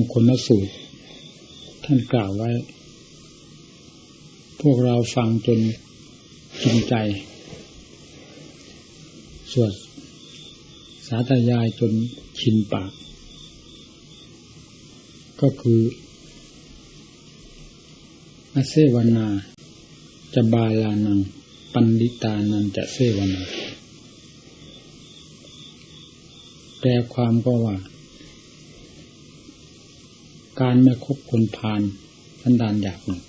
งคลสูตร ท่านกล่าวไว้ พวกเราฟังจนกินใจ สวดสาธยายจนชินปาก ก็คืออาเซวนาจะบาลานัง ปันดิตานันจะเซวนาแปลความก็ว่า การไม่คบคนพาลสันดานอยากหนึ่ง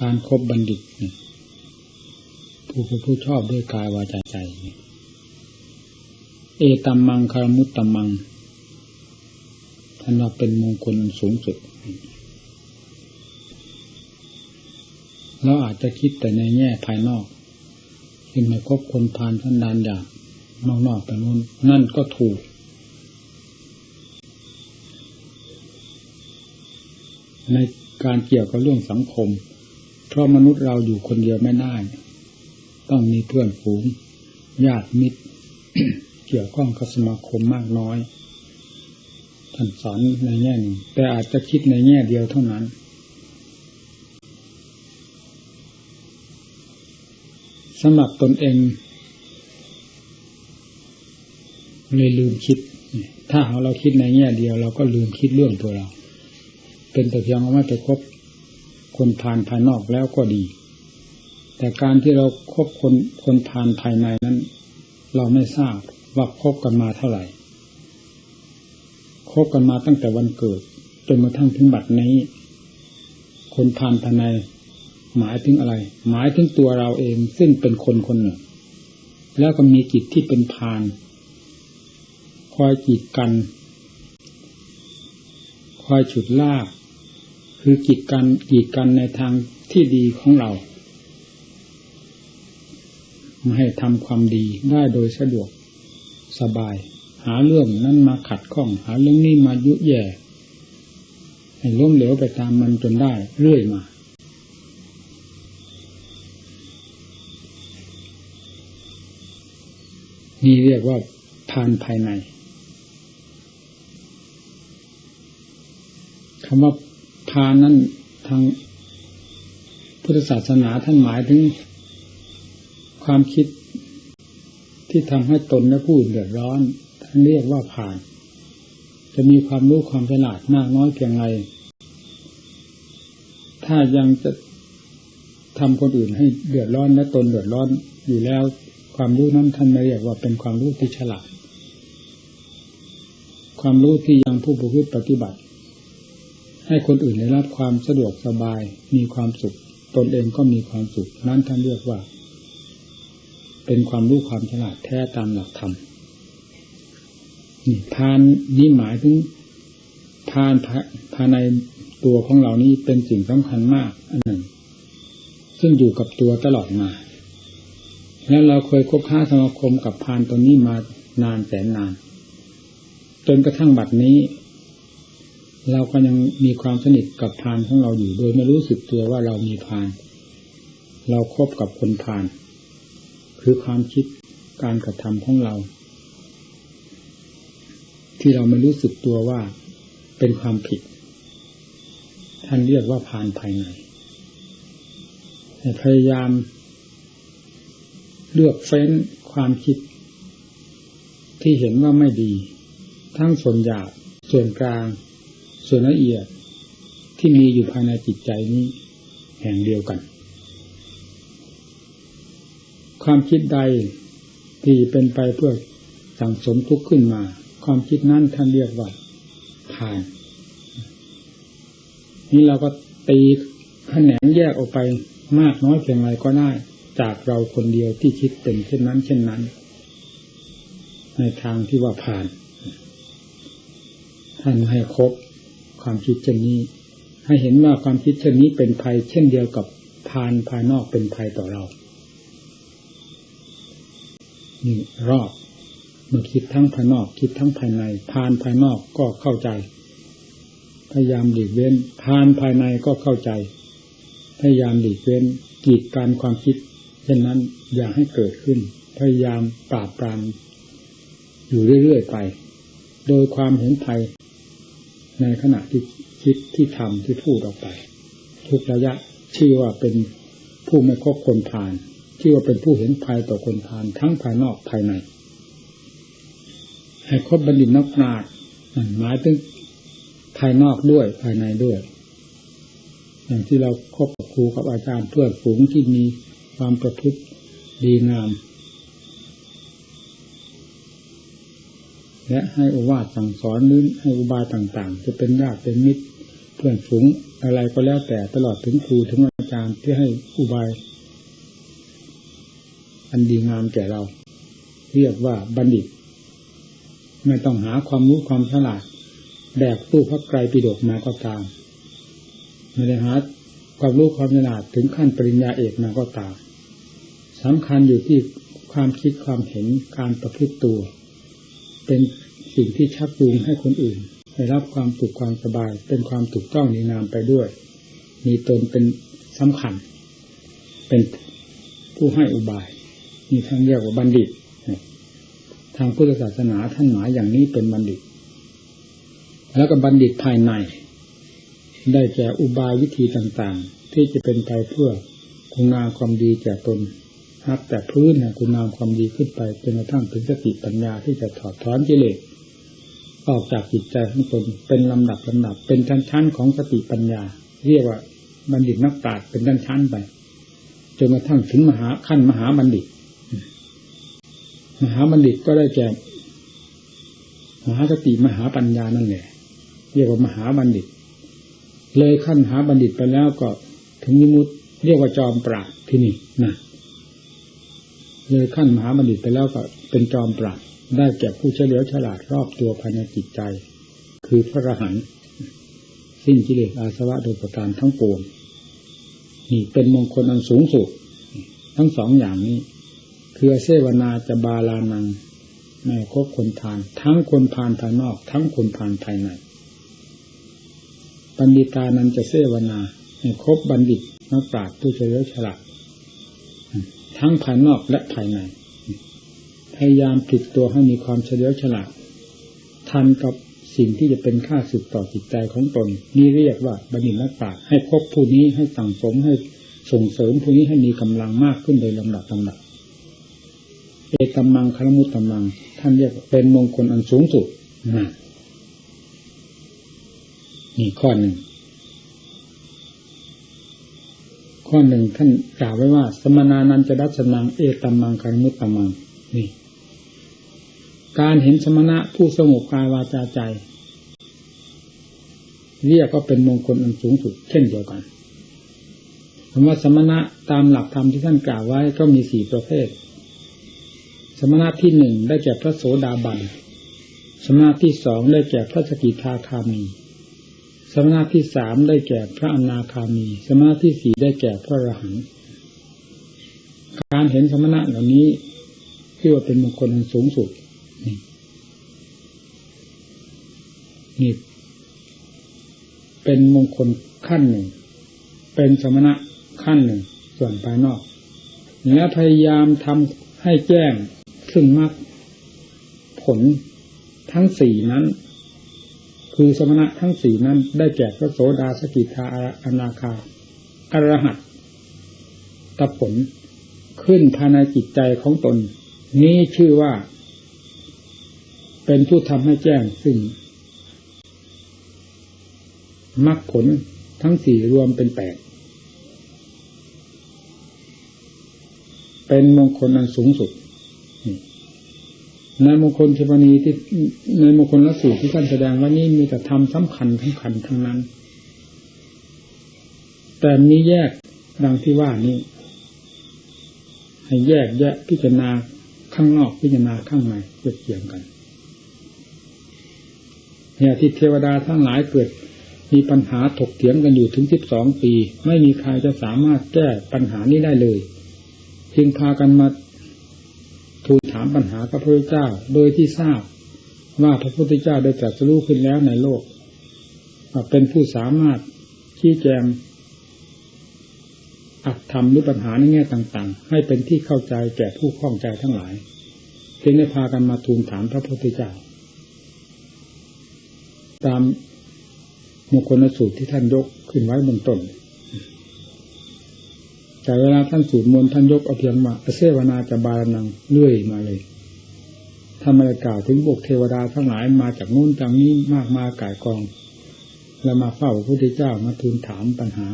การครบบัณฑิตเนี่ยผู้ผู้ผู้ชอบด้วยกายวาจาใจ เอตัมมังคารมุตตัมมังท่านว่าเป็นมงคลสูงสุด เราอาจจะคิดแต่ในแง่ภายนอกที่ไม่คบคนพาลสันดานอยากนอกๆไปนู้นนั่นก็ถูก ในการเกี่ยวกับเรื่องสังคม เพราะมนุษย์เราอยู่คนเดียวไม่ได้ ต้องมีเพื่อนฝูง ญาติมิตร เกี่ยวข้องกับสมาคมมากน้อย ท่านสอนในแง่หนึ่งแต่อาจจะคิดในแง่เดียวเท่านั้น สำหรับตนเองเลยลืมคิด ถ้าเราคิดในแง่เดียว เราก็ลืมคิดเรื่องตัวเรา เป็นแต่เพียงว่าไปคบคนผ่านภายนอกแล้วก็ดี แต่การที่เราครบคนคนผ่านภายในนั้น เราไม่ทราบว่าคบกันมาเท่าไหร่คบกันมาตั้งแต่วันเกิดจนมาทั้งถึงบัดนี้ คนผ่านภายใน หมายถึงอะไร หมายถึงตัวเราเองซึ่งเป็นคนคนหนึ่ง แล้วก็มีจิตที่เป็นพานคอยกีดกัน คอยฉุดลาก คือกีดกันกีดกันในทางที่ดีของเราไม่ให้ทำความดีได้โดยสะดวกสบาย หาเรื่องนั้นมาขัดข้อง หาเรื่องนี้มายุแย่ให้ล้มเหลวไปตามมันจนได้เรื่อยมา นี่เรียกว่าทานภายในคำว่า พานั้นทางพุทธศาสนาท่านหมายถึง ความคิดที่ทำให้ตนและผู้อื่นเดือดร้อน ท่านเรียกว่าผ่าน จะมีความรู้ความฉลาดมากน้อยเพียงไรถ้ายังจะทำคนอื่นให้เดือดร้อนและตนเดือดร้อนอยู่แล้ว ความรู้นั้นท่านไม่เรียกว่าเป็นความรู้ที่ฉลาด ความรู้ที่ยังผู้ประพฤติปฏิบัติ ให้คนอื่นได้รับความสะดวกสบาย มีความสุข ตนเองก็มีความสุข นั้นท่านเรียกว่า เป็นความรู้ความฉลาดแท้ตามหลักธรรมนี่ทานนี้หมายถึงทานภายในตัวของเรานี้เป็นสิ่งสำคัญมากอันหนึ่ง ซึ่งอยู่กับตัวตลอดมา แล้วเราเคยคบค้าสมาคมกับพานตัวนี้มานานแสนนาน จนกระทั่งบัดนี้ เราก็ยังมีความสนิทกับพานของเราอยู่ โดยไม่รู้สึกตัวว่าเรามีพาน เราครบกับคนพาน คือความคิดการกระทำของเรา ที่เราไม่รู้สึกตัวว่าเป็นความผิด ท่านเรียกว่าพานภายในพยายาม เลือกเฟ้นความคิด ที่เห็นว่าไม่ดี ทั้งส่วนหยาบส่วนกลาง ส่วนละเอียดที่มีอยู่ภายในจิตใจนี้ แห่งเดียวกัน ความคิดใดที่เป็นไปเพื่อสั่งสมทุกข์ขึ้นมา ความคิดนั้นท่านเรียกว่าผ่าน นี่เราก็ตีแขนงแยกออกไปมากน้อยเพียงไรก็ได้จากเราคนเดียวที่คิดเป็นเช่นนั้น เช่นนั้น ในทางที่ว่าผ่าน ท่านให้ครบ ความคิดเช่นนี้ ให้เห็นว่าความคิดเช่นนี้เป็นภัย เช่นเดียวกับพานภายนอกเป็นภัยต่อเรานี่รอบเมื่อคิดทั้งภายนอก คิดทั้งภายในพานภายนอกก็เข้าใจ พยายามหลีกเว้นพานภายในก็เข้าใจ พยายามหลีกเว้นกีดการความคิด เช่นนั้นอย่าให้เกิดขึ้น พยายามปราบปรามอยู่เรื่อยๆไป โดยความเห็นภัย ในขณะที่คิดที่ทำที่พูดออกไป ทุกระยะชื่อว่าเป็นผู้ไม่คบคนผ่านชื่อว่าเป็นผู้เห็นภัยต่อคนผ่านทั้งภายนอกภายในให้คบบัณฑิตนักปราชญ์หมายถึงภายนอกด้วยภายในด้วย อย่างที่เราคบกับครูกับอาจารย์เพื่อนฝูงที่มีความประพฤติดีงาม และให้อุวาสสั่งสอนนื้นให้อุบายต่างๆ จะเป็นญาติเป็นมิตรเพื่อนฝูงอะไรก็แล้วแต่ตลอดถึงครูถึงอาจารย์ที่ให้อุบาย อันดีงามแก่เรา เรียกว่าบัณฑิต ไม่ต้องหาความรู้ความฉลาดแบกตู้พระไกรปิฎกมาก็ตามไม่ได้หาความรู้ความฉลาดถึงขั้นปริญญาเอกมาก็ตามสำคัญอยู่ที่ความคิดความเห็นการประพฤติตัว เป็นสิ่งที่ชักจูงให้คนอื่นได้รับความสุขความสบาย เป็นความถูกต้องดีงามไปด้วย มีตนเป็นสำคัญ เป็นผู้ให้อุบายมีทางเรียกว่าบัณฑิต ทางพุทธศาสนาท่านหมายอย่างนี้เป็นบัณฑิต แล้วก็บัณฑิตภายใน ได้แก่อุบายวิธีต่างๆ ที่จะเป็นไปเพื่อคุณงามความดีแก่ตน นับแต่พื้นนะคุณงามความดีขึ้นไปจนกระทั่งถึงสติปัญญาที่จะถอดถอนกิเลสออกจากจิตใจของตนเป็นลำดับลำดับ เป็นชั้นๆของสติปัญญา เรียกว่าบัณฑิตนักปราชญ์เป็นชั้นๆไปจนกระทั่งถึงมหาขั้นมหาบัณฑิต มหาบัณฑิตก็ได้แก่มหาสติมหาปัญญานั่นแหละเรียกว่ามหาบัณฑิต เลยขั้นมหาบัณฑิตไปแล้วก็ถึงนิมุตเรียกว่าจอมปราดที่นี่นะ เลยขั้นมหาบัณฑิตไปแล้วก็เป็นจอมปราดได้แก่ผู้เฉลียวฉลาดรอบตัวภายในจิตใจ คือพระอรหันต์สิ้นกิเลสอาสวะโดยประการทั้งปวงนี่เป็นมงคลอันสูงสุด ทั้งสองอย่างนี้ คือเสวนาจะบาลานังในคบคนทาน ทั้งคนพานภายนอก ทั้งคนพานภายในปัณฑิตานั้นจะเสวนาให้คบบัณฑิตนักปราชญ์ผู้เฉลียวฉลาด ทั้งภายนอกและภายใน พยายามผลิตตัวให้มีความเฉลียวฉลาดทันกับสิ่งที่จะเป็นค่าสึกต่อจิตใจของตน นี่เรียกว่าบัณฑิตนักปราชญ์ให้คบผู้นี้ให้สั่งสมให้ส่งเสริมผู้นี้ให้มีกำลังมากขึ้นโดยลำดับลำดับเอกกำลังคารมุตกำลัง ท่านเรียกเป็นมงคลอันสูงสุดนะนี่ข้อหนึ่ง ข้อหนึ่งท่านกล่าวไว้ว่า สมนานันจะดัชนังเอตัมมังคารมุตตมังนี่ การเห็นสมณะผู้สงบกายวาจาใจ เรียกก็เป็นมงคลอันสูงสุดเช่นเดียวกันคำว่าสมณะตามหลักธรรมที่ท่านกล่าวไว้ก็มีสี่ประเภท สมณะที่หนึ่งได้แก่พระโสดาบัน สมณะที่สองได้แก่พระสกิทาคามี สมณะที่สามได้แก่พระอนาคามี สมณะที่สี่ได้แก่พระอรหันต์การเห็นสมณะเหล่านี้ที่ว่าเป็นมงคลอันสูงสุดนี่นี่เป็นมงคลขั้นหนึ่ง เป็นสมณะขั้นหนึ่ง ส่วนภายนอก และพยายามทำให้แจ้งซึ่งมรรคผลทั้งสี่นั้น คือสมณะทั้งสี่นั้นได้แก่พระโสดาสกิทาอนาคาอรหัตตผลขึ้นภายในจิตใจของตน นี้ชื่อว่า เป็นผู้ทำให้แจ้งซึ่งมรรคผลทั้งสี่รวมเป็นแปดเป็นมงคลอันสูงสุด ในมงคลเทวนีที่ในมงคลละสูตรที่ท่านแสดงว่านี่มีแต่ธรรมสำคัญสำคัญทั้งนั้น แต่มีแยกดังที่ว่านี้ให้แยกแยะพิจารณาข้างนอกพิจารณาข้างในเทียบเทียงกันเนี่ยที่เทวดาทั้งหลายเกิด มีปัญหาถกเถียงกันอยู่ถึงสิบสองปี ไม่มีใครจะสามารถแก้ปัญหานี้ได้เลย จึงพากันมา ทูลถามปัญหาพระพุทธเจ้า โดยที่ทราบว่าพระพุทธเจ้าได้ตรัสรู้ขึ้นแล้วในโลก เป็นผู้สามารถชี้แจงอัดทำหรือปัญหาในแง่ต่าง ๆ ให้เป็นที่เข้าใจแก่ผู้ข้องใจทั้งหลายจึงได้พากันมาทูลถามพระพุทธเจ้า ตามมงคลสูตรที่ท่านยกขึ้นไว้บนต้น แต่เวลาท่านสูตรมนต์ท่านยกเอาเพียงมาเสวนาจะบาลนังเลื่อยมาเลยทำอะไรกล่าวถึงพวกเทวดาทั้งหลายมาจากนู้นจากนี้มากมายกายกอง แล้วมาเฝ้าพระพุทธเจ้ามาทูลถามปัญหา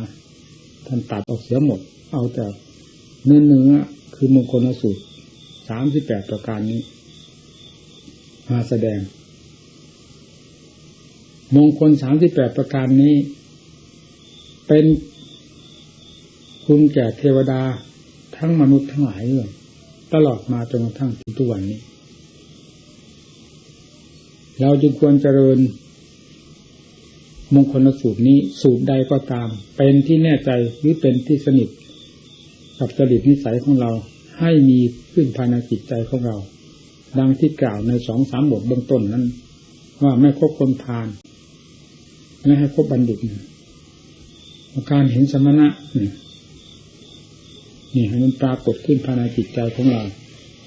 ท่านตัดออกเสียหมด เอาแต่เนื้อเนื้อคือมงคลสูตรสามสิบแปดประการนี้มาแสดง มงคลสามสิบแปดประการนี้ เป็น คุณแก่เทวดาทั้งมนุษย์ทั้งหลายเลยตลอดมาจนกระทั่งถึงทุกวันนี้ เราจึงควรเจริญ มงคลสูตรนี้สูตรใดก็ตาม เป็นที่แน่ใจหรือเป็นที่สนิทกับจริตนิสัยของเราให้มีขึ้นภายในจิตใจของเรา ดังที่กล่าวในสองสามบทเบื้องต้นนั้น ว่าไม่คบคนพาลไม่ให้คบบัณฑิตการเห็นสมณะนี่ ให้มันปรากฏขึ้นภายในจิตใจของเรา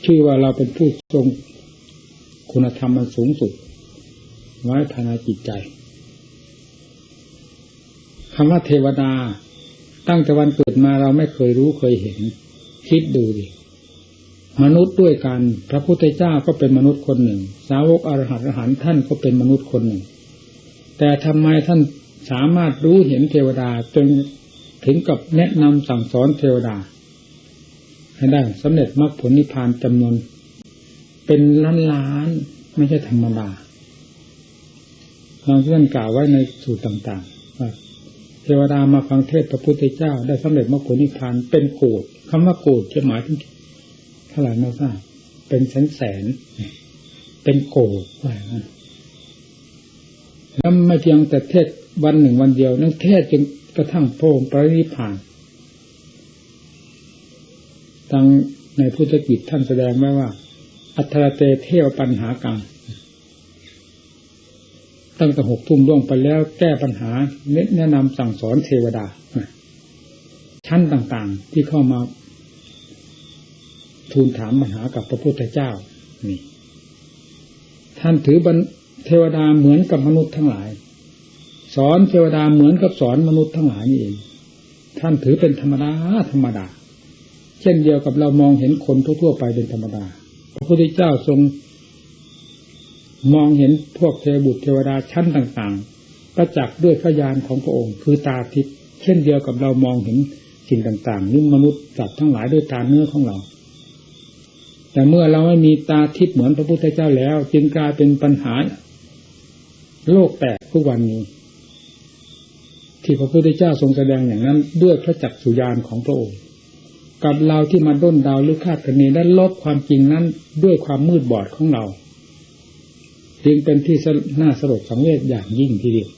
ชื่อว่าเราเป็นผู้ทรงคุณธรรมมันสูงสุด ไว้ภายในจิตใจคำว่าเทวดา ตั้งแต่วันเกิดมาเราไม่เคยรู้เคยเห็น คิดดูดิมนุษย์ด้วยกัน พระพุทธเจ้าก็เป็นมนุษย์คนหนึ่ง สาวกอรหัตอรหันท่านก็เป็นมนุษย์คนหนึ่ง แต่ทำไมท่านสามารถรู้เห็นเทวดาจนถึงกับแนะนำสั่งสอนเทวดา ให้ได้สำเร็จมรรคผลนิพพานจำนวน เป็นล้านล้านไม่ใช่ธรรมดาเราเพื่อนกล่าวไว้ในสูตรต่างๆว่าเทวดามาฟังเทศพระพุทธเจ้า ได้สำเร็จมรรคผลนิพพานเป็นโกรธคำว่าโกรธจะหมายถึงเท่าไหร่ไม่ทราบเป็นแสนแสนเป็นโกรธว่าแล้วไม่เพียงแต่เทศวันหนึ่งวันเดียวนั่นเทศจนกระทั่งโพงปรินิพพาน ตั้งในพุทธกิจท่านแสดงไว้ว่า อัตราเตเทวปัญหากังตั้งแต่หกทุ่มล่วงไปแล้วแก้ปัญหาแนะนำสั่งสอนเทวดา ชั้นต่างๆที่เข้ามา ทูลถามปัญหากับพระพุทธเจ้านี่ท่านถือบันเทวดาเหมือนกับมนุษย์ทั้งหลาย สอนเทวดาเหมือนกับสอนมนุษย์ทั้งหลายนี่เอง ท่านถือเป็นธรรมดาธรรมดา เช่นเดียวกับเรามองเห็นคนทั่วๆไปเป็นธรรมดา พระพุทธเจ้าทรงมองเห็นพวกเทวบุตรเทวดาชั้นต่างๆ ประจักษ์ด้วยพระญาณของพระองค์ คือตาทิพย์เช่นเดียวกับเรามองเห็นสิ่งต่างๆนี่มนุษย์สัตว์ทั้งหลายด้วยตาเนื้อของเรา แต่เมื่อเราไม่มีตาทิพย์เหมือนพระพุทธเจ้าแล้ว จึงกลายเป็นปัญหา โลกแตกทุกวันนี้ ที่พระพุทธเจ้าทรงแสดงอย่างนั้นด้วยพระจักสุญานของพระองค์ กับเราที่มาด้นดาวหรือคาดคะเนและลบความจริงนั้นด้วยความมืดบอดของเรา จึงเป็นที่น่าสลดสังเวชอย่างยิ่งทีเดียว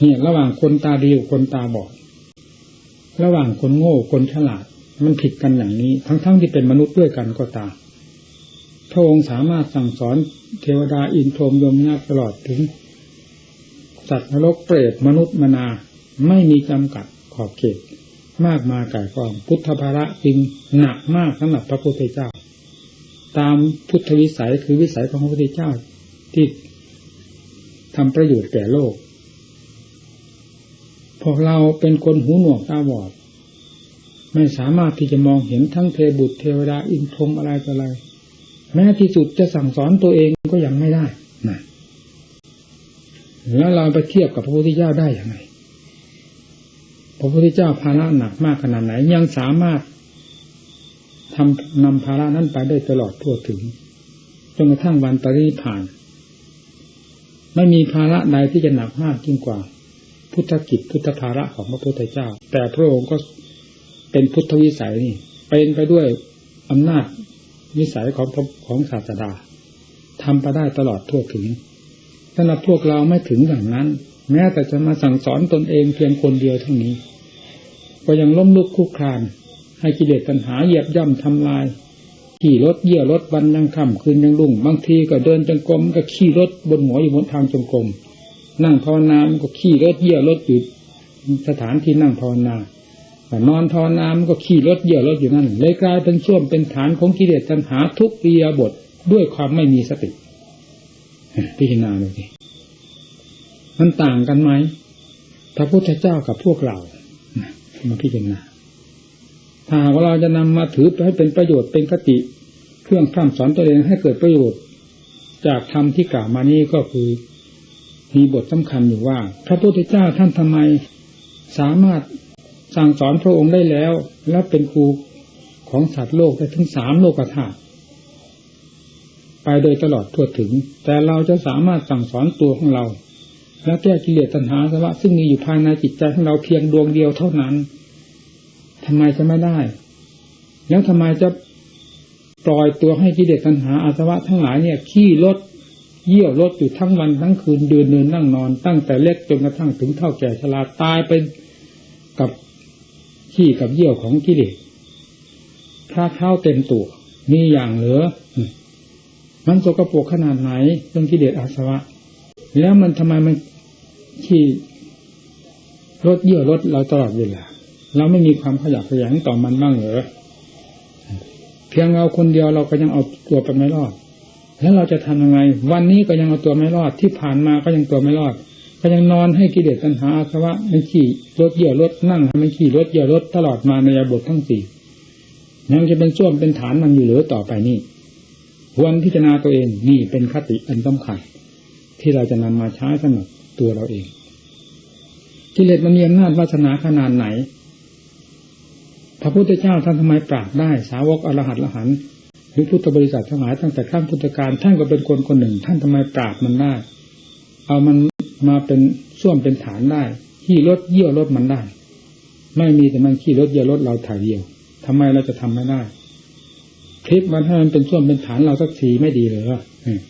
เนี่ยระหว่างคนตาดีกับคนตาบอด ระหว่างคนโง่คนฉลาด มันผิดกันอย่างนี้ ทั้งๆทที่เป็นมนุษย์ด้วยกันก็ตามพระองค์สามารถสั่งสอนเทวดาอินทรมยมนาตลอดถึงสัตว์นรกเปรตมนุษย์มนาไม่มีจำกัดขอบเขต มากมายก่ายกอง พุทธภาระจึงหนักมากสำหรับพระพุทธเจ้า ตามพุทธวิสัยคือวิสัยของพระพุทธเจ้าที่ทำประโยชน์แก่โลก พวกเราเป็นคนหูหนวกตาบอด ไม่สามารถที่จะมองเห็นทั้งเทบุตรเทวดาอินทรมอะไรต่ออะไร แม้ที่สุดจะสั่งสอนตัวเองก็ยังไม่ได้นะแล้วเราไปเทียบกับพระพุทธเจ้าได้อย่างไร พระพุทธเจ้าภาระหนักมากขนาดไหน ยังสามารถทำนำภาระนั้นไปได้ตลอดทั่วถึงจนกระทั่งวันปรินิพพาน ไม่มีภาระใดที่จะหนักมากยิ่งกว่า พุทธกิจพุทธภาระของพระพุทธเจ้า แต่พระองค์ก็เป็นพุทธวิสัยนี่เป็นไปด้วยอำนาจวิสัยของของศาสดาทำไปได้ตลอดทั่วถึงสำหรับพวกเราไม่ถึงอย่างนั้น แม้แต่จะมาสั่งสอนตนเองเพียงคนเดียวเท่านี้ ก็ยังล้มลุกคุกคลานให้กิเลสตัณหาเหยียบย่ำทำลาย ขี่รถเยี่ยรถวันยังค่ำคืนยังรุ่ง บางทีก็เดินจงกรมก็ขี่รถบนหัวอยู่บนทางจงกรมนั่งภาวนาก็ขี่รถเยี่ยรถอยู่สถานที่นั่งภาวนานอนภาวนามันก็ขี่รถเยี่ยรถอยู่นั่นเลยกลายเป็นช่วงเป็นฐานของกิเลสตัณหาทุกปียบทด้วยความไม่มีสติพิจารณาดูสิ มันต่างกันไหมพระพุทธเจ้ากับพวกเรามาพิจารณาถ้าว่าเราจะนำมาถือไปให้เป็นประโยชน์เป็นคติ เครื่องพร่ำสอนตัวเองให้เกิดประโยชน์ จากธรรมที่กล่าวมานี้ก็คือมีบทสำคัญอยู่ว่า พระพุทธเจ้าท่านทำไมสามารถสั่งสอนพระองค์ได้แล้ว และเป็นครูของสัตว์โลกได้ถึงสามโลกธาตุไปโดยตลอดทั่วถึง แต่เราจะสามารถสั่งสอนตัวของเรา และแก้กิเลสตัณหาสวะซึ่งมีอยู่ภายในจิตใจของเราเพียงดวงเดียวเท่านั้นทำไมจะไม่ได้ แล้วทำไมจะปล่อยตัวให้กิเลสตัณหาอาสวะทั้งหลายเนี่ยขี้ลดเยี่ยวลดอยู่ทั้งวันทั้งคืนเดินเดินนั่งนอน ตั้งแต่เล็กจนกระทั่งถึงเท่าแก่ชราตายไปกับขี้กับเยี่ยวของกิเลสถ้าเท้าเต็มตัวมีอย่างเหลือ มันสกปรกขนาดไหนเรื่องกิเลสอาสวะ แล้วมันทำไมมัน ขี้รถเยี่ยรถเราตลอดเวลาเราไม่มีความขยับขยันต่อมันบ้างเหรอเพียงเราคนเดียวเราก็ยังเอาตัวไปไม่รอด แล้วเราจะทำยังไง วันนี้ก็ยังเอาตัวไม่รอดที่ผ่านมาก็ยังตัวไม่รอด ก็ยังนอนให้กิเลสตัณหาอาสวะมันขี่รถเยี่ยรถนั่งมันขี่รถเยี่ยรถตลอดมาในยบททั้งสี่ยังจะเป็นส้วมเป็นฐานมันอยู่หรือต่อไปนี่ควรพิจารณาตัวเองนี่เป็นคติอันสำคัญที่เราจะนำมาใช้สำหรับ ตัวเราเอง กิเลสมันมีอำนาจวาสนาขนาดไหน พระพุทธเจ้าท่านทำไมปราบได้ สาวกอรหัตละหันหรือพุทธบริษัททั้งหลายตั้งแต่ขั้นพุทธการท่านก็เป็นคนคนหนึ่ง ท่านทำไมปราบมันได้ เอามันมาเป็นส้วมเป็นฐานได้ขี่รถเยี่ยวรถมันได้ ไม่มีแต่มันขี่รถเยี่ยวรถเราถ่ายเดียวทำไมเราจะทำไม่ได้คลิปมันให้มันเป็นส้วมเป็นฐานเราสักทีไม่ดีเลยว่า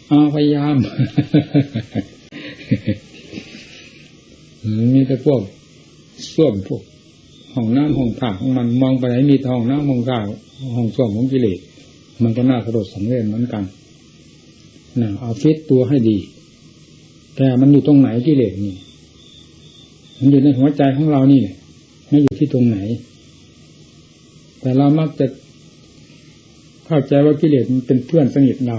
เอาพยายาม มีแต่พวกส้วมพวกห้องน้ำห้องถ่าของมันมองไปไหนมีห้องน้ำห้องถ่าห้องส้วมของกิเลสมันก็น่าสลดสังเวชเหมือนกันนะเอาฟิตตัวให้ดี แต่มันอยู่ตรงไหนกิเลสนี่ มันอยู่ในหัวใจของเรานี่ไม่อยู่ที่ตรงไหน แต่เรามักจะเข้าใจว่ากิเลสมันเป็นเพื่อนสนิทเรา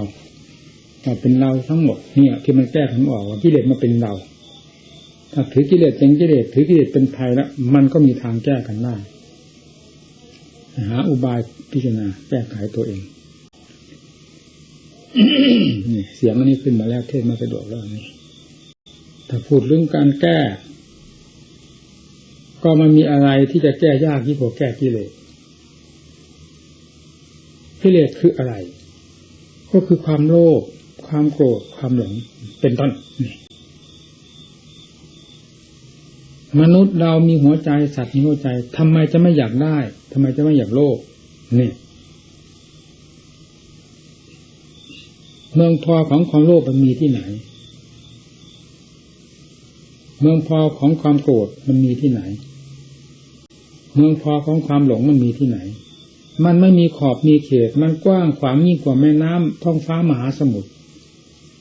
เราเป็นเราทั้งหมดเนี่ย ที่มันแก้ทั้งออกว่ากิเลสมาเป็นเรา ถ้าถือกิเลสเป็นกิเลสถือกิเลสเป็นภัยแล้วมันก็มีทางแก้กันได้หาอุบายพิจารณาแก้ไขตัวเองนี่เสียงอันนี้ขึ้นมาแล้วเทศมาสะดวกแล้วนี่ถ้าพูดเรื่องการแก้ ก็มันมีอะไรที่จะแก้ยากที่กว่าแก้กิเลสกิเลสคืออะไร ก็คือความโลภความโกรธความหลงเป็นต้น มนุษย์เรามีหัวใจสัตว์มีหัวใจทำไมจะไม่อยากได้ทำไมจะไม่อยากโลภนี่เมืองพอของความโลภมันมีที่ไหน เมืองพอของความโกรธมันมีที่ไหน เมืองพอของความหลงมันมีที่ไหน มันไม่มีขอบมีเขต มันกว้างขวางยิ่งกว่าแม่น้ำท้องฟ้ามหาสมุทร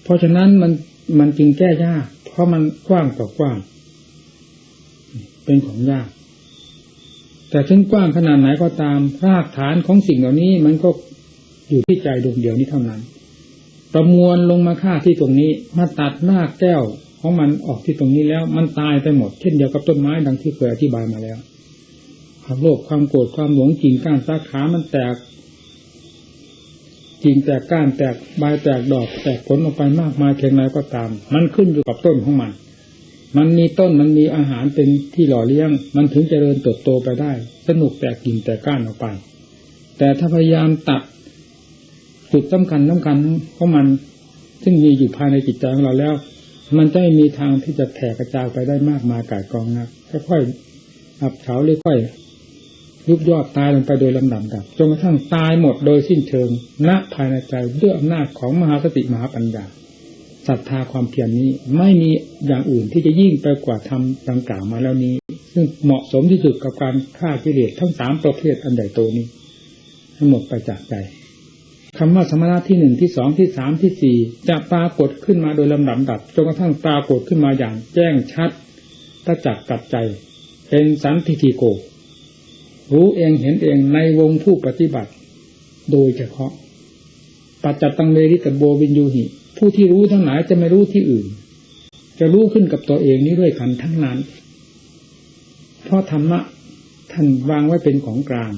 เพราะฉะนั้นมันมันจึงแก้ยากเพราะมันกว้างต่อกว้าง เป็นของยาก แต่ถึงกว้างขนาดไหนก็ตามรากฐานของสิ่งเหล่านี้มันก็อยู่ที่ใจดวงเดียวนี้เท่านั้น ประมวลลงมาค่าที่ตรงนี้ มาตัดหน้าแก้วของมันออกที่ตรงนี้แล้ว มันตายไปหมดเช่นเดียวกับต้นไม้ดังที่เคยอธิบายมาแล้วความโลภความโกรธความหลงกิ่งก้านสาขามันแตกกิ่งแตกก้านแตกใบแตกดอกแตกผลออกไปมากมายเพียงไรก็ตาม มันขึ้นอยู่กับต้นของมัน มันมีต้นมันมีอาหารเป็นที่หล่อเลี้ยง มันถึงจเจริญเติบโตไปได้ สนุกแตกกิ่งแตกก้านออกไป แต่ถ้าพยายามตัดจุดสำคัญสำคัญของมัน ซึ่งมีอยู่ภายในจิตใจของเราแล้ว มันจะไม่มีทางที่จะแผ่กระจายไปได้มากมายกายกองนะค่อยๆอับเฉาเรื่อยๆยุบยอดตายลงไปโดยลำดับดับจนกระทั่งตายหมดโดยสิ้นเชิงณภายในใจด้วยอำนาจของมหาสติมหาปัญญา ศรัทธาความเพียรนนี้ไม่มีอย่างอื่นที่จะยิ่งไปกว่าทำดังกล่าวมาแล้วนี้ ซึ่งเหมาะสมที่สุดกับการฆ่ากิเลสทั้งสามประเภทอันใหญ่โตนี้ทั้งหมดไปจากใจคำว่าสมณะที่หนึ่งที่สองที่สามที่สี่จะปรากฏขึ้นมาโดยลำดับดับจนกระทั่งปรากฏขึ้นมาอย่างแจ้งชัดประจักษ์กับใจ เป็นสันติโก รู้เองเห็นเองในวงผู้ปฏิบัติ โดยเฉพาะ ปัจจตังเมริตโบวินยูหิ ผู้ที่รู้ทั้งหลายจะไม่รู้ที่อื่น จะรู้ขึ้นกับตัวเองนี้ด้วยกันทั้งนั้น เพราะธรรมะท่านวางไว้เป็นของกลาง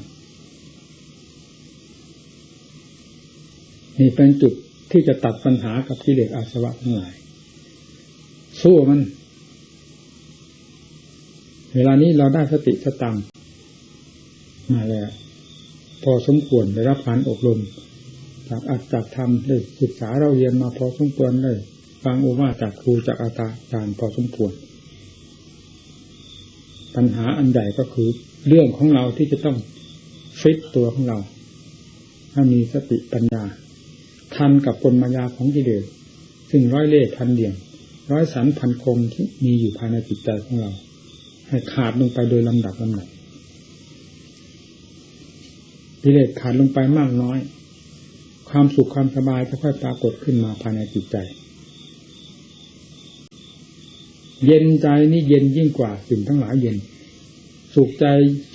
นี่เป็นจุดที่จะตัดปัญหากับกิเลสอาสวะทั้งหลาย สู้มัน เวลานี้เราได้สติสตังมาแล้ว พอสมควรได้รับการอบรม จากอัดจากธรรมได้ศึกษาเราเรียนมาพอสมควรเลยฟังโอวาจากครูจากอาจารย์พอสมควร ปัญหาอันใหญ่ก็คือเรื่องของเราที่จะต้องฟิตตัวของเราถ้ามีสติปัญญา ทันกับกลมายาของกิเลสซึ่งร้อยเล่ห์พันเดี่ยงร้อยสันพันคงที่มีอยู่ภายในจิตใจของเรา ให้ขาดลงไปโดยลำดับลำดับกิเลสขาดลงไปมากน้อย ความสุขความสบายจะค่อยปรากฏขึ้นมาภายในจิตใจ เย็นใจนี่เย็นยิ่งกว่าสิ่งทั้งหลายเย็น สุขใจ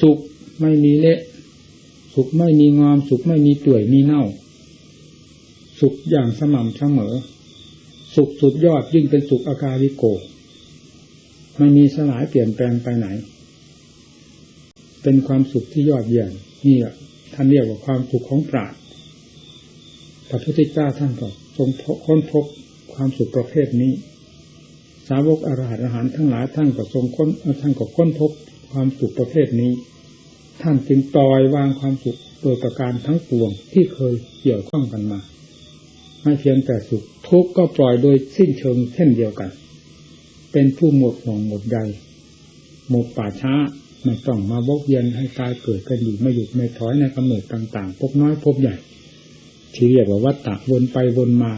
สุขไม่มีเละ สุขไม่มีงอม สุขไม่มีต่วยมีเน่า สุขอย่างสม่ำเสมอ สุขสุดยอดยิ่งเป็นสุขอาการิโกไม่มีสลายเปลี่ยนแปลงไปไหน เป็นความสุขที่ยอดเยี่ยมนี่แหละท่านเรียกว่าความสุขของปราช พระพุทธเจ้าท่านก็ทรงค้นพบความสุขประเภทนี้ สาวกอรหันต์อาหารทั้งหลายท่านก็ทรงค้นท่านก็ค้นพบความสุขประเภทนี้ ท่านจึงปล่อยวางความสุขโดยประการทั้งปวงที่เคยเกี่ยวข้องกันมาไม่เพียงแต่สุขทุกข์ก็ปล่อยโดยสิ้นเชิงเช่นเดียวกัน เป็นผู้หมดห่วงหมดใยหมดป่าช้าไม่ต้องมาบกเย็นให้ตายเกิดกันอยู่ไม่หยุดไม่ถอยในกำเนิดต่างๆพบน้อยพบใหญ่ ที่เรียกว่าวัฏฏะวนไปวนมา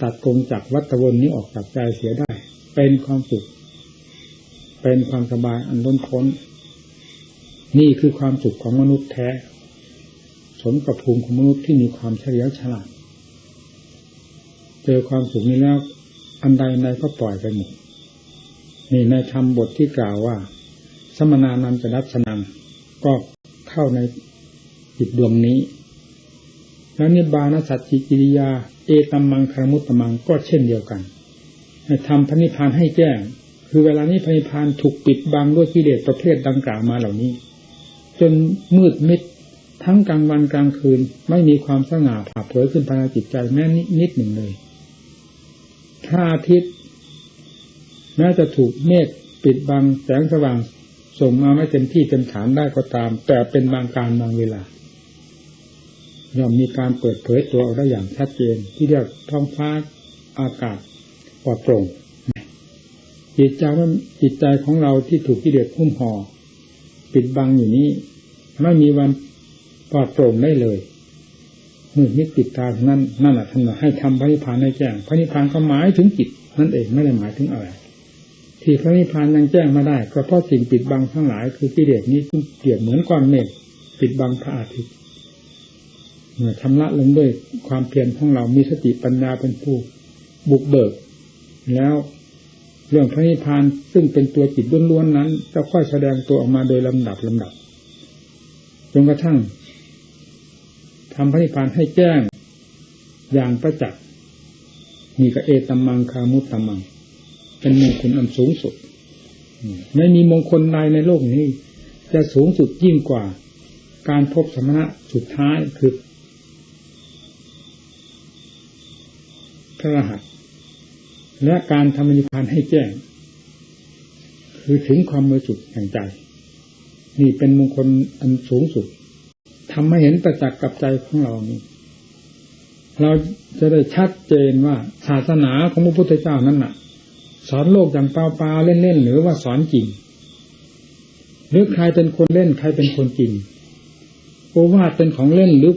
ตัดกงจากวัฏวนนี้ออกจากใจเสียได้ เป็นความสุข เป็นความสบายอันล้นพ้น นี่คือความสุขของมนุษย์แท้ สมกับภูมิของมนุษย์ที่มีความเฉลียวฉลาด เจอความสุขนี้แล้ว อันใดใดก็ปล่อยไปหมดนี่ในธรรมบทที่กล่าวว่า สมนานันจะรัชนังก็เข้าในจิตดวงนี้ แล้วนิบานสัจจิกิริยา เอตัมมังคารมุตตมังก็เช่นเดียวกันทำพระนิพพานให้แจ้ง คือเวลานี้พระนิพพานถูกปิดบังด้วยกิเลสประเภทดังกล่าวมาเหล่านี้ จนมืดมิดทั้งกลางวันกลางคืนไม่มีความสง่าผ่าเผยขึ้นภายในจิตใจแม้นิดหนึ่งเลยพระอาทิตย์แม้จะถูกเมฆปิดบังแสงสว่างส่งมาไม่เต็มที่เต็มฐานได้ก็ตาม แต่เป็นบางการบางเวลา ย่อมมีการเปิดเผยตัวออกได้อย่างชัดเจน ที่เรียกท้องฟ้าอากาศปลอดโปร่งจิตใจมันจิตใจของเราที่ถูกกิเลสหุ้มห่อปิดบังอยู่นี้ ไม่มีวันปลอดโปร่งได้เลยมืดมิดติดตาทั้งนั้นนั่นแหละท่านให้ทำพระนิพพานให้แจ้งพระนิพพานก็หมายถึงจิตนั่นเองไม่ได้หมายถึงอะไรที่พระนิพพานยังแจ้งมาได้ก็เพราะสิ่งปิดบังทั้งหลายคือกิเลสนี้เปรียบเหมือนก้อนเมฆปิดบังพระอาทิตย์ เมื่อทำละลงด้วยความเพียรของเรามีสติปัญญาเป็นผู้บุกเบิก แล้วเรื่องพระนิพพานซึ่งเป็นตัวจิตล้วนๆนั้น จะค่อยแสดงตัวออกมาโดยลำดับลำดับจนกระทั่งทำพระนิพพานให้แจ้งอย่างประจักษ์มีกระเอตัมมังคามุตตัมมัง เป็นมงคลอันสูงสุดไม่มีมงคลใดในโลกนี้ จะสูงสุดยิ่งกว่า การพบสมณะสุดท้ายคือ พระรหัส และการทำนิพพานให้แจ้ง คือถึงความมือสุดแห่งใจ นี่เป็นมงคลอันสูงสุดทำให้เห็นประจักษ์กับใจของเรานี้เราจะได้ชัดเจนว่าศาสนาของพระพุทธเจ้านั้นน่ะ สอนโลกอย่างเปล่าๆเล่นๆหรือว่าสอนจริง หรือใครเป็นคนเล่นใครเป็นคนจริงโอวาทเป็นของเล่นหรือ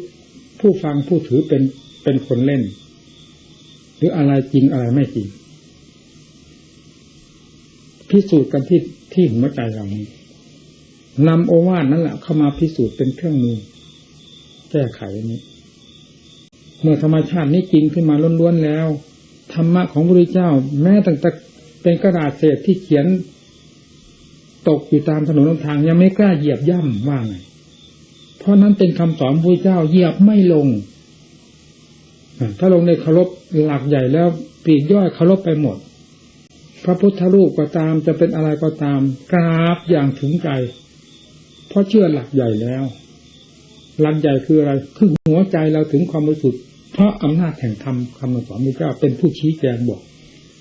ผู้ฟังผู้ถือเป็นเป็นคนเล่น หรืออะไรจริงอะไรไม่จริง พิสูจน์กันที่ที่หัวใจเรานี้นำโอวาทนั่นแหละเข้ามาพิสูจน์เป็นเครื่องมือ แก้ไขนี้ เมื่อธรรมชาตินี้จริงขึ้นมาล้วนๆแล้ว ธรรมะของพระพุทธเจ้า แม้ตั้งแต่เป็นกระดาษเศษที่เขียน ตกอยู่ตามถนนทางยังไม่กล้าเหยียบย่ำว่าไงเพราะนั้นเป็นคำสอนพระพุทธเจ้าเหยียบไม่ลง ถ้าลงในเคารพหลักใหญ่แล้วปีกย่อยเคารพไปหมด พระพุทธรูปก็ตามจะเป็นอะไรก็ตามกราบอย่างถึงใจ เพราะเชื่อหลักใหญ่แล้ว หลักใหญ่คืออะไรคือหัวใจเราถึงความบริสุทธิ์เพราะอำนาจแห่งธรรมคำสอนพระเจ้าเป็นผู้ชี้แจงบอก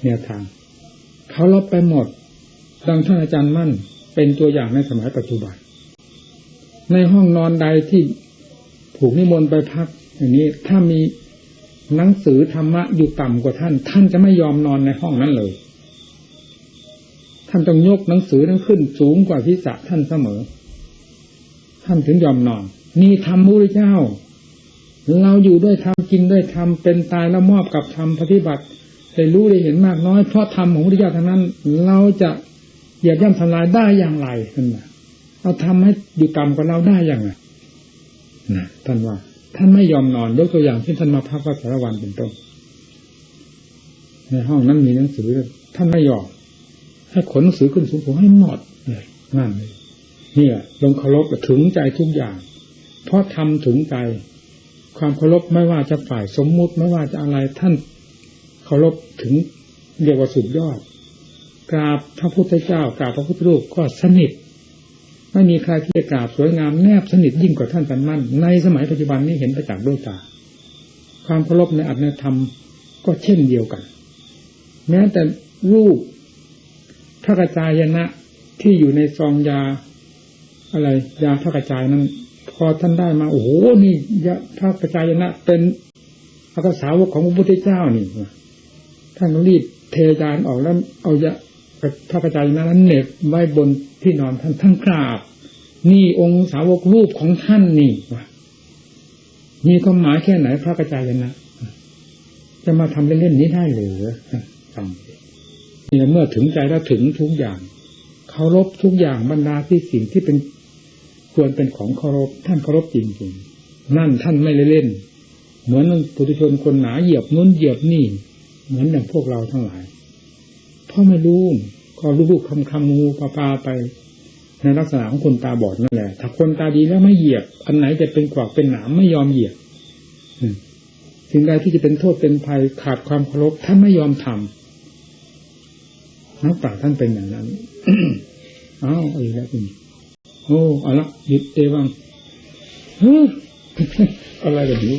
แนวทางเขาลบไปหมด ดังท่านอาจารย์มั่นเป็นตัวอย่างในสมัยปัจจุบัน ในห้องนอนใดที่ถูกนิมนต์ไปพักอย่างนี้ถ้ามี หนังสือธรรมะอยู่ต่ำกว่าท่าน ท่านจะไม่ยอมนอนในห้องนั้นเลย ท่านต้องยกหนังสือนั้นขึ้นสูงกว่าทิศะท่านเสมอ ท่านถึงยอมนอน นี่ธรรมพระเจ้า เราอยู่ด้วยธรรมกินด้วยธรรมเป็นตายแล้วมอบกับธรรมปฏิบัติได้รู้ได้เห็นมากน้อยเพราะธรรมของพระเจ้าทั้งนั้น เราจะเหยียบย่ำทำลายได้อย่างไรท่านว่าเอาทำให้อยู่ต่ำกว่าเราได้อย่างไรนะท่านว่า ท่านไม่ยอมนอนยกตัวอย่างเช่นท่านมาพักวัดสารวันเป็นต้นในห้องนั้นมีหนังสือ ท่านไม่ยอมให้ขนหนังสือขึ้นสูงผมให้หมดเลยนั่นเลยเนี่ยลงเคารพถึงใจทุกอย่าง เพราะทำถึงใจ ความเคารพไม่ว่าจะฝ่ายสมมุติไม่ว่าจะอะไรท่านเคารพถึงเรียกว่าสุดยอดกราบพระพุทธเจ้ากราบพระพุทธรูปก็สนิท ไม่มีใครที่จะกราบสวยงามแนบสนิทยิ่งกว่าท่านสันมั่น ในสมัยปัจจุบันนี้เห็นประจักษ์ด้วยตา ความเคารพในอัตนธรรมก็เช่นเดียวกัน แม้แต่รูปพระกระจายนะที่อยู่ในซองยา อะไร ยาพระกระจายนั้น พอท่านได้มา โอ้โหนี่ยาพระกระจายนะเป็นพระกษาวกของพระพุทธเจ้านี่ท่านรีบเทจานออกแล้วเอายา พระกระจายนะนั้นเหน็บไว้บนที่นอนท่านท่านกราบ นี่องค์สาวกรูปของท่านนี่วะมีความหมายแค่ไหนพระกระจายนะจะมาทำเล่นๆนี้ได้หรือฟังนี่เมื่อถึงใจแล้วถึงทุกอย่างเคารพทุกอย่างบรรดาที่สิ่งที่เป็นควรเป็นของเคารพท่านเคารพจริงๆนั่นท่านไม่เล่นเหมือนปุถุชนคนหนาเหยียบนู้นเหยียบนี่ เหมือนอย่างพวกเราทั้งหลาย พราะไม่รู้ก็ลูกๆคำคำงูปลาปลาไป ในลักษณะของคนตาบอดนั่นแหละ ถ้าคนตาดีแล้วไม่เหยียบ อันไหนจะเป็นกวากเป็นหนามไม่ยอมเหยียบสิ่งใดที่จะเป็นโทษเป็นภัยขาดความเคารพท่านไม่ยอมทำนักปราชญ์ท่านเป็นอย่างนั้นอ้าวอีกแล้วคุณโอ้เอาละหยุดเอวังอะไรแบบนี้